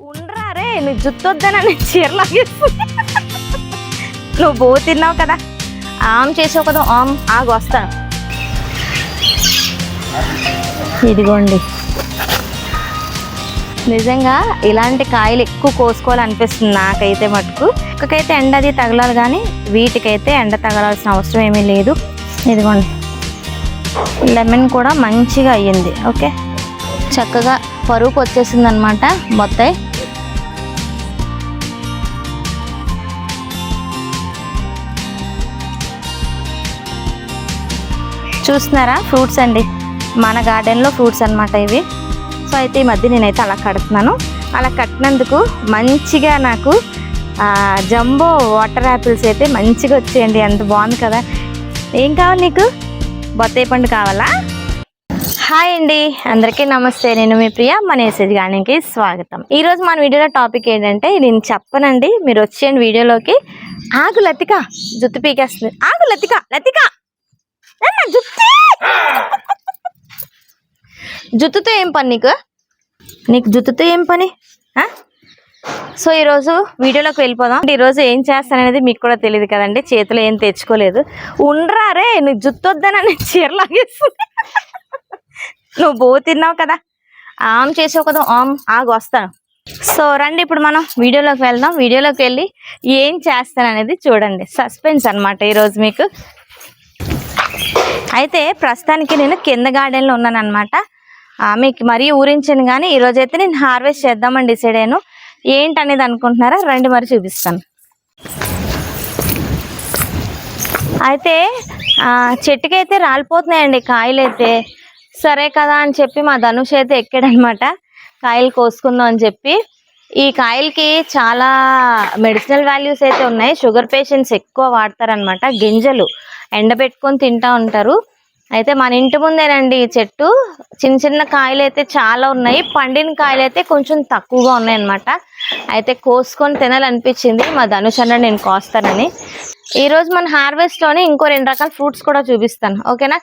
ఉండరా రే నువ్వు జుత్తొద్దనని చీరలాగేస్తుంది నువ్వు బో తిన్నావు కదా. ఆమ్ చేసావు కదా ఆమ్ ఆగు వస్తాను. ఇదిగోండి. నిజంగా ఇలాంటి కాయలు ఎక్కువ కోసుకోవాలనిపిస్తుంది నాకైతే మటుకు. ఒక్కకైతే ఎండ అది తగలాలి కానీ వీటికైతే ఎండ తగలాల్సిన అవసరం ఏమీ లేదు. ఇదిగోండి. లెమన్ కూడా మంచిగా అయ్యింది ఓకే? చక్కగా పరుపు వచ్చేసింది అనమాట మొత్తం. చూస్తున్నారా? ఫ్రూట్స్ అండి. మన గార్డెన్లో ఫ్రూట్స్ అన్నమాట ఇవి. సో అయితే ఈ మధ్య నేనైతే అలా కడుతున్నాను. అలా కట్టినందుకు మంచిగా నాకు జంబో వాటర్ యాపిల్స్ అయితే మంచిగా వచ్చేయండి. ఎంత బాగుంది కదా. ఏం కావాలి నీకు? బొత్తాయి పండు కావాలా? హాయ్ అండి. అందరికీ నమస్తే. నేను మీ ప్రియ. మన మెసేజ్ గానికి స్వాగతం. ఈరోజు మన వీడియోలో టాపిక్ ఏంటంటే నేను చెప్పనండి. మీరు వచ్చేయండి వీడియోలోకి. ఆగు లతిక. జుత్తు పీకేస్తుంది. ఆగు లతిక. లతిక. నాన్న, జుట్టుతో ఏం పని నీకు? నీకు జుట్టుతో ఏం పని? సో ఈరోజు వీడియోలోకి వెళ్ళిపోదాం. ఈరోజు ఏం చేస్తాననేది మీకు కూడా తెలియదు కదండి. చేతిలో ఏం తెచ్చుకోలేదు. ఉండరా రే నువ్వు జుట్టు వద్దనని చీరలాగేస్తుంది నువ్వు బో తిన్నావు కదా. ఆమ్ చేసావు కదా ఆమ్. ఆగు వస్తాను. సో రండి ఇప్పుడు మనం వీడియోలోకి వెళ్దాం. వీడియోలోకి వెళ్ళి ఏం చేస్తాననేది చూడండి. సస్పెన్స్ అనమాట ఈరోజు మీకు. అయితే ప్రస్తుతానికి నేను కింద గార్డెన్లో ఉన్నాను అనమాట మీకు మరీ ఊరించాను కానీ ఈరోజు అయితే నేను హార్వెస్ట్ చేద్దామని డిసైడ్ అయ్యాను. ఏంటనేది అనుకుంటున్నారా? రండి మరి చూపిస్తాను. అయితే చెట్టుకి చెట్టుకైతే రాలిపోతున్నాయండి కాయలు అయితే సరే కదా అని చెప్పి మా ధనుష్ అయితే ఎక్కాడనమాట కాయలు కోసుకుందాం అని చెప్పి. ఈ కాయలకి చాలా మెడిసినల్ వాల్యూస్ అయితే ఉన్నాయి. షుగర్ పేషెంట్స్ ఎక్కువ వాడతారనమాట గింజలు ఎండబెట్టుకొని తింటా ఉంటారు. అయితే మన ఇంటి ముందేనండి ఈ చెట్టు. చిన్న చిన్న కాయలు అయితే చాలా ఉన్నాయి. పండిన కాయలు అయితే కొంచెం తక్కువగా ఉన్నాయి అనమాట అయితే కోసుకొని తినాలనిపించింది. మా ధనుష్ అన్న నేను కోస్తానని. ఈరోజు మన హార్వెస్ట్లోనే ఇంకో రెండు రకాల ఫ్రూట్స్ కూడా చూపిస్తాను. ఓకేనా?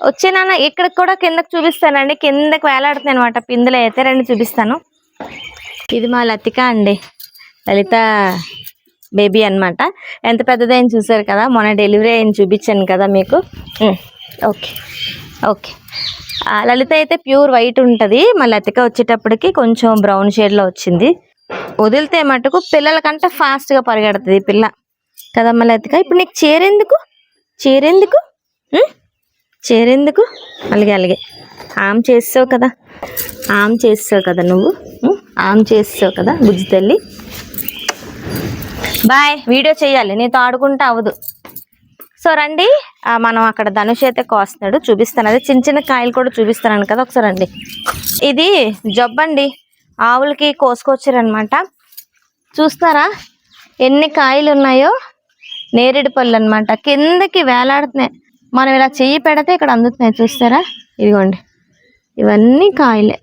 వచ్చేనా ఇక్కడ ఇక్కడికి కూడా కిందకి చూపిస్తానండి. కిందకు వేలాడుతున్నాయి అనమాట పిందులు అయితే రండి చూపిస్తాను. ఇది మా లతిక అండి. లలిత బేబీ అన్నమాట. ఎంత పెద్దదైంది చూసారు కదా? మొన్న డెలివరీ అయింది చూపించాను కదా మీకు. Okay okay. లలిత అయితే ప్యూర్ వైట్ ఉంటుంది. మా లతిక వచ్చేటప్పటికి కొంచెం బ్రౌన్ షేడ్లో వచ్చింది. వదిలితే మటుకు పిల్లలకంటే ఫాస్ట్గా పరిగెడుతుంది పిల్ల. పిల్ల మా లతిక? ఇప్పుడు నీకు చేరేందుకు చేరేందుకు చేరేందుకు అలాగే అలాగే. ఆమ్ చేస్తావు కదా. ఆమ్ చేస్తావు కదా నువ్వు? ఆమ్ చేస్తావు కదా బుజ్జి తల్లి. బాయ్ వీడియో చేయాలి నీతో ఆడుకుంటా అవ్వదు. సో రండి మనం అక్కడ ధనుష్ అయితే కోస్తున్నాడు చూపిస్తాను అదే చిన్న చిన్న కాయలు కూడా చూపిస్తున్నాను కదా ఒకసారి రండి. ఇది జబ్బండి. ఆవులకి కోసుకొచ్చారనమాట చూస్తారా? ఎన్ని కాయలు ఉన్నాయో? నేరేడు పళ్ళు అనమాట కిందకి వేలాడుతున్నాయి. మనం ఇలా చెయ్యి పెడితే ఇక్కడ అందుతున్నాయి. చూస్తారా? ఇదిగోండి. ఇవన్నీ కాయలే.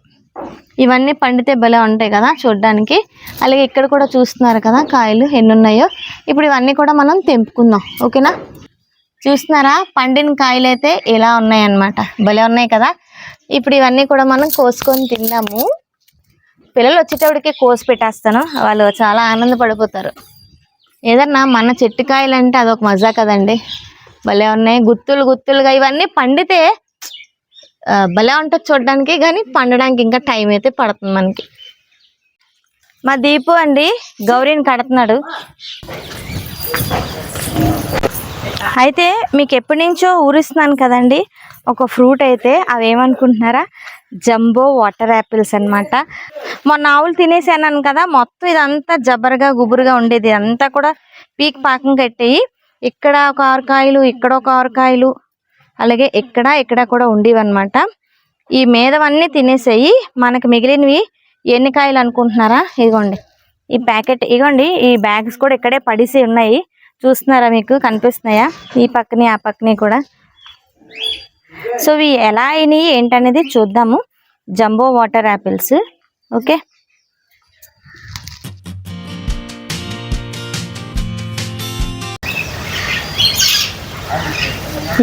ఇవన్నీ పండితే భలే ఉంటాయి కదా చూడ్డానికి. అలాగే ఇక్కడ కూడా చూస్తున్నారు కదా కాయలు ఎన్ని ఉన్నాయో ఇప్పుడు ఇవన్నీ కూడా మనం తెంపుకుందాం. ఓకేనా? చూస్తున్నారా? పండిన కాయలు అయితే ఇలా ఉన్నాయన్నమాట. భలే ఉన్నాయి కదా? ఇప్పుడు ఇవన్నీ కూడా మనం కోసుకొని తిందాము. పిల్లలు వచ్చేటప్పటికి కోసి పెట్టేస్తాను. వాళ్ళు చాలా ఆనందపడిపోతారు. ఏదన్నా మన చెట్టు కాయలు అంటే అదొక మజా కదండి. భలే ఉన్నాయి. గుత్తులు గుత్తులుగా ఇవన్నీ పండితే భలే ఉంటుంది చూడడానికి కానీ పండడానికి ఇంకా టైం అయితే పడుతుంది మనకి. మా దీపు అండి గౌరీని కడుతున్నాడు. అయితే మీకు ఎప్పటి నుంచో ఊరిస్తున్నాను కదండి ఒక ఫ్రూట్ అయితే అవి ఏమనుకుంటున్నారా? జంబో వాటర్ యాపిల్స్ అన్నమాట. మొన్న ఆవులు తినేసాను కదా మొత్తం ఇదంతా జబర్గా గుబురుగా ఉండేది. అంతా కూడా పీక్ పాకం కట్టేయి. ఇక్కడ ఒక ఆరుకాయలు ఇక్కడ ఒక ఆరుకాయలు అలాగే ఇక్కడ ఇక్కడ కూడా ఉండేవి అనమాట ఈ మీదవన్నీ తినేసాయి. మనకు మిగిలినవి ఎన్ని కాయలు అనుకుంటున్నారా? ఇదిగోండి. ఈ ప్యాకెట్ ఇగోండి ఈ బ్యాగ్స్ కూడా ఇక్కడే పడిసి ఉన్నాయి. చూస్తున్నారా మీకు? కనిపిస్తున్నాయా? ఈ పక్కని ఆ పక్కని కూడా. సో ఇవి ఎలా అయినాయి ఏంటనేది చూద్దాము. Jumbo water apples okay?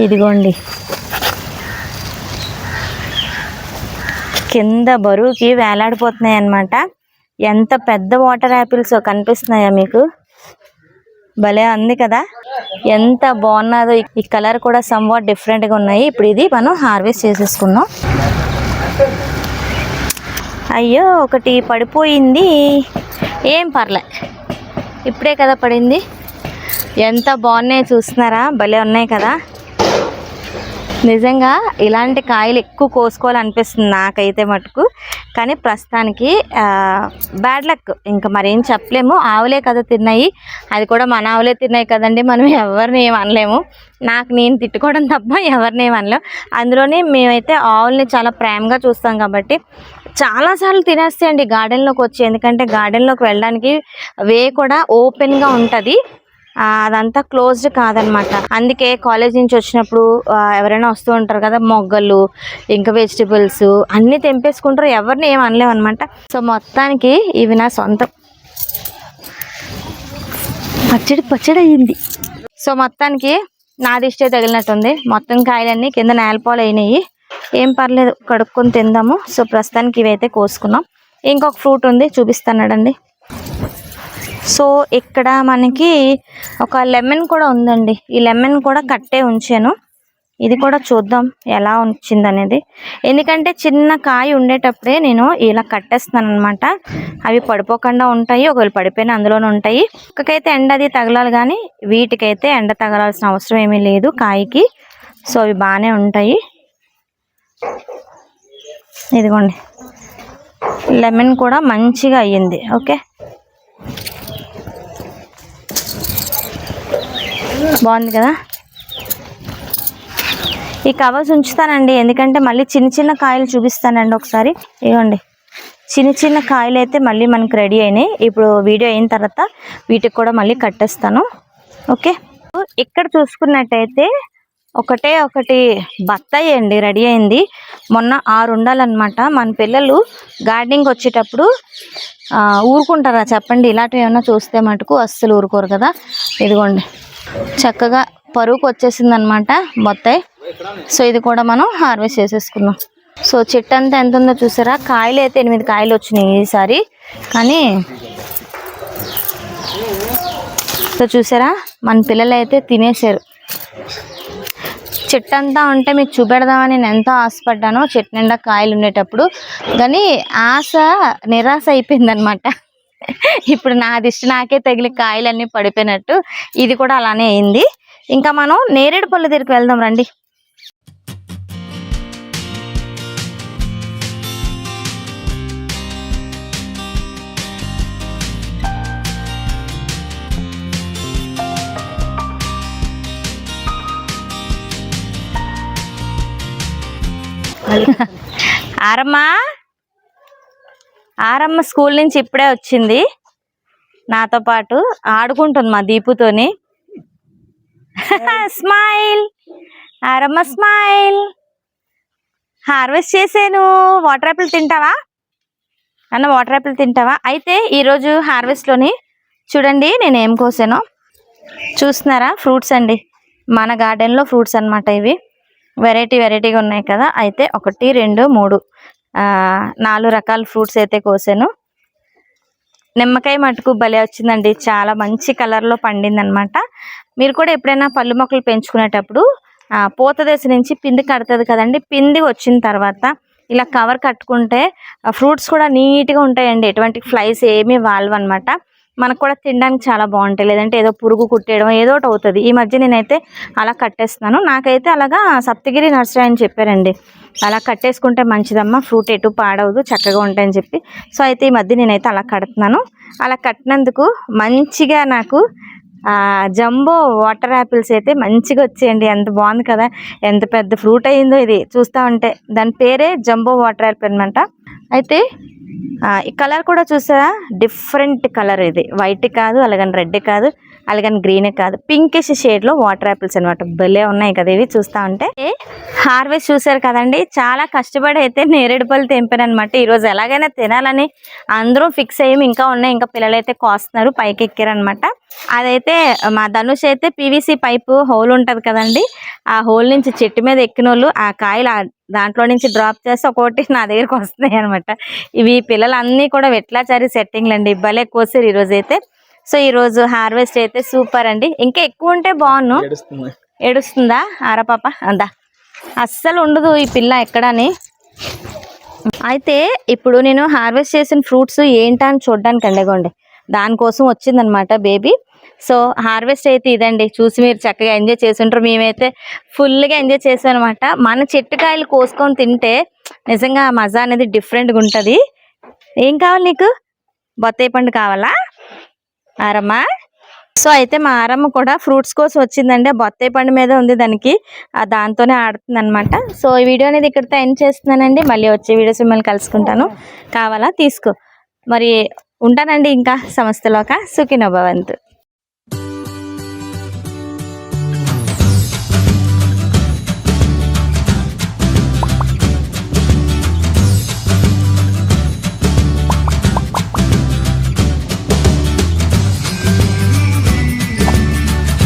ఇదిగోండి. కింద బరువుకి వేలాడిపోతున్నాయి అన్నమాట. ఎంత పెద్ద వాటర్ యాపిల్స్ కనిపిస్తున్నాయా మీకు? భలే ఉంది కదా. ఎంత బాగున్నదో. ఈ- కలర్ కూడా సమ్వాట్ డిఫరెంట్గా ఉన్నాయి. ఇప్పుడు ఇది మనం హార్వెస్ట్ చేసేసుకున్నాం అయ్యో ఒకటి పడిపోయింది. ఏం పర్లే. ఇప్పుడే కదా పడింది. ఎంత బాగున్నాయి చూస్తున్నారా? భలే ఉన్నాయి కదా. నిజంగా ఇలాంటి కాయలు ఎక్కువ కోసుకోవాలనిపిస్తుంది నాకైతే మటుకు. కానీ ప్రస్తుతానికి బ్యాడ్ లక్ ఇంకా మరేం చెప్పలేము. ఆవులే కదా తిన్నాయి. అది కూడా మన ఆవులే తిన్నాయి కదండి. మనం ఎవరిని ఏం అనలేము. నాకు నేను తిట్టుకోవడం తప్ప ఎవరిని ఏం అనలేము అందులోనే మేమైతే ఆవుల్ని చాలా ప్రేమగా చూస్తాం కాబట్టి చాలాసార్లు తినేస్తాయండి గార్డెన్లోకి వచ్చి. ఎందుకంటే గార్డెన్లోకి వెళ్ళడానికి వే కూడా ఓపెన్గా ఉంటుంది. అదంతా క్లోజ్డ్ కాదనమాట. అందుకే కాలేజ్ నుంచి వచ్చినప్పుడు ఎవరైనా వస్తూ ఉంటారు కదా మొగ్గలు ఇంకా వెజిటబుల్స్ అన్నీ తెంపేసుకుంటారు. ఎవరిని ఏం అనలేమన్నమాట సో మొత్తానికి ఇవి నా సొంతం. పచ్చడి పచ్చడి అయ్యింది. సో మొత్తానికి నా దిష్టే తగిలినట్టుంది. మొత్తం కాయలన్నీ కింద నేలపాలు అయినాయి. ఏం పర్లేదు కడుక్కొని తిందాము. సో ప్రస్తుతానికి ఇవైతే కోసుకున్నాం. ఇంకొక ఫ్రూట్ ఉంది చూపిస్తానండి సో ఇక్కడ మనకి ఒక లెమన్ కూడా ఉందండి. ఈ లెమన్ కూడా కట్టే ఉంచాను. ఇది కూడా చూద్దాం ఎలా వచ్చింది అనేది ఎందుకంటే చిన్న కాయ ఉండేటప్పుడే నేను ఇలా కట్టేస్తాను అనమాట అవి పడిపోకుండా ఉంటాయి ఒకవేళ పడిపోయినా అందులోనే ఉంటాయి. ఒక్కకైతే ఎండ అది తగలాలి కానీ వీటికైతే ఎండ తగలాల్సిన అవసరం ఏమీ లేదు కాయకి. సో అవి బాగానే ఉంటాయి. ఇదిగోండి. లెమన్ కూడా మంచిగా అయ్యింది. ఓకే? బాగుంది కదా? ఈ కవర్స్ ఉంచుతానండి ఎందుకంటే మళ్ళీ చిన్న చిన్న కాయలు చూపిస్తానండి ఒకసారి. ఇవ్వండి చిన్న చిన్న కాయలు అయితే మళ్ళీ మనకి రెడీ అయినాయి. ఇప్పుడు వీడియో అయిన తర్వాత వీటికి కూడా మళ్ళీ కట్టేస్తాను. ఓకే? ఇక్కడ చూసుకున్నట్టయితే ఒకటే ఒకటి బత్తాయి అండి రెడీ అయింది. మొన్న ఆరు ఉండాలన్నమాట. మన పిల్లలు గార్డెనింగ్ వచ్చేటప్పుడు ఊరుకుంటారా చెప్పండి. ఇలాంటివి ఏమైనా చూస్తే మటుకు అస్సలు ఊరుకోరు కదా. ఇదిగోండి. చక్కగా పరువుకు వచ్చేసింది అనమాట బొత్తాయి. సో ఇది కూడా మనం హార్వెస్ట్ చేసేసుకున్నాం సో చెట్టు అంతా ఎంత ఉందో చూసారా? కాయలు అయితే ఎనిమిది కాయలు వచ్చినాయి ఈసారి. కానీ సో చూసారా? మన పిల్లలు అయితే తినేసారు చెట్టు అంతా ఉంటే మీకు చూపెడదామని నేను ఎంతో ఆశపడ్డాను. చెట్టు నిండా కాయలు ఉండేటప్పుడు. కానీ ఆశ నిరాశ అయిపోయిందనమాట ఇప్పుడు నా దిష్టి నాకే తగిలి కాయలన్నీ పడిపోయినట్టు. ఇది కూడా అలానే అయింది. ఇంకా మనం నేరేడు పళ్ళు దగ్గరికి వెళ్దాం రండి. ఆరమ్మ? ఆరమ్మ స్కూల్ నుంచి ఇప్పుడే వచ్చింది. నాతో పాటు ఆడుకుంటుంది మా దీపుతోని. స్మైల్! ఆరమ్మ స్మైల్! హార్వెస్ట్ చేసాను. వాటర్ యాపిల్ తింటావా? అన్న వాటర్ యాపిల్ తింటావా? అయితే ఈరోజు హార్వెస్ట్లోని చూడండి నేను ఏం కోసానో. చూస్తున్నారా? ఫ్రూట్స్ అండి. మన గార్డెన్లో ఫ్రూట్స్ అన్నమాట ఇవి. వెరైటీ వెరైటీగా ఉన్నాయి కదా. అయితే ఒకటి రెండు మూడు. నాలుగు రకాల ఫ్రూట్స్ అయితే కోసాను. నిమ్మకాయ మటుకు భలే వచ్చిందండి. చాలా మంచి కలర్లో పండింది అనమాట మీరు కూడా ఎప్పుడైనా పళ్ళు మొక్కలు పెంచుకునేటప్పుడు పూత దశ నుంచి పిండి కడుతుంది కదండి. పిండి వచ్చిన తర్వాత ఇలా కవర్ కట్టుకుంటే ఫ్రూట్స్ కూడా నీట్గా ఉంటాయండి. ఎటువంటి ఫ్లైస్ ఏమీ వాల్వ్ అనమాట మనకు కూడా తినడానికి చాలా బాగుంటాయి. లేదంటే ఏదో పురుగు కుట్టేయడం ఏదో ఒకటి అవుతుంది. ఈ మధ్య నేనైతే అలా కట్టేస్తున్నాను. నాకైతే అలాగా సప్తగిరి నర్సరీ అని చెప్పారండి. అలా కట్టేసుకుంటే మంచిదమ్మా. ఫ్రూట్ ఎటు పాడవదు. చక్కగా ఉంటాయని చెప్పి. సో అయితే ఈ మధ్య నేనైతే అలా కడుతున్నాను. అలా కట్టినందుకు మంచిగా నాకు జంబో వాటర్ యాపిల్స్ అయితే మంచిగా వచ్చేయండి. ఎంత బాగుంది కదా. ఎంత పెద్ద ఫ్రూట్ అయిందో ఇది. చూస్తా ఉంటే. దాని పేరే జంబో వాటర్ యాపిల్ అనమాట అయితే ఈ కలర్ కూడా చూసారా? డిఫరెంట్ కలర్ ఇది. వైట్ కాదు అలాగని రెడ్ కాదు. అలాగని గ్రీన్ కాదు. పింకిష్ షేడ్లో వాటర్ యాపిల్స్ అనమాట భలే ఉన్నాయి కదా ఇవి చూస్తా ఉంటే. హార్వెస్ట్ చూసారు కదండి. చాలా కష్టపడి అయితే నేరేడు పళ్ళు తెంపాను అనమాట ఈరోజు ఎలాగైనా తినాలని అందరూ ఫిక్స్ అయ్యి ఇంకా ఉన్నాయి. ఇంకా పిల్లలు అయితే కోస్తున్నారు పైకి ఎక్కారనమాట అదైతే మా ధనుష్ అయితే పీవీసీ పైపు హోల్ ఉంటది కదండి. ఆ హోల్ నుంచి చెట్టు మీద ఎక్కిన వాళ్ళు ఆ కాయలు ఆ దాంట్లో నుంచి డ్రాప్ చేస్తే ఒక్కొక్కటి నా దగ్గరికి వస్తున్నాయి అనమాట ఇవి పిల్లలు అన్నీ కూడా వెట్లాచారి సెట్టింగ్లు అండి భలే కోసారు ఈరోజు సో ఈరోజు హార్వెస్ట్ అయితే సూపర్ అండి. ఇంకా ఎక్కువ ఉంటే బాగున్ను. ఏడుస్తుంది. ఆరా పాప. అందా. అస్సలు ఉండదు ఈ పిల్ల ఎక్కడని. అయితే ఇప్పుడు నేను హార్వెస్ట్ చేసిన ఫ్రూట్స్ ఏంటా అని చూడడానికి అండగోండి దానికోసం వచ్చిందనమాట బేబీ. సో హార్వెస్ట్ అయితే ఇదండి. చూసి మీరు చక్కగా ఎంజాయ్ చేసుంటారు మేమైతే ఫుల్గా ఎంజాయ్ చేసాం అనమాట మన చెట్టుకాయలు కోసుకొని తింటే నిజంగా మజా అనేది డిఫరెంట్గా ఉంటుంది. ఏం కావాలి నీకు? బొత్తాయి పండు కావాలా? ఆరమ్మా సో అయితే మా ఆరమ్మ కూడా ఫ్రూట్స్ కోసం వచ్చిందండి. బొత్తాయి పండు మీద ఉంది దానికి. ఆ దాంతోనే ఆడుతుంది అనమాట సో ఈ వీడియో అనేది ఇక్కడితో ఎండ్ చేస్తున్నానండి. మళ్ళీ వచ్చే వీడియోస్ మిమ్మల్ని కలుసుకుంటాను. కావాలా? తీసుకో. మరి ఉంటానండి ఇంకా సంస్థలోక సుఖినోభవంతు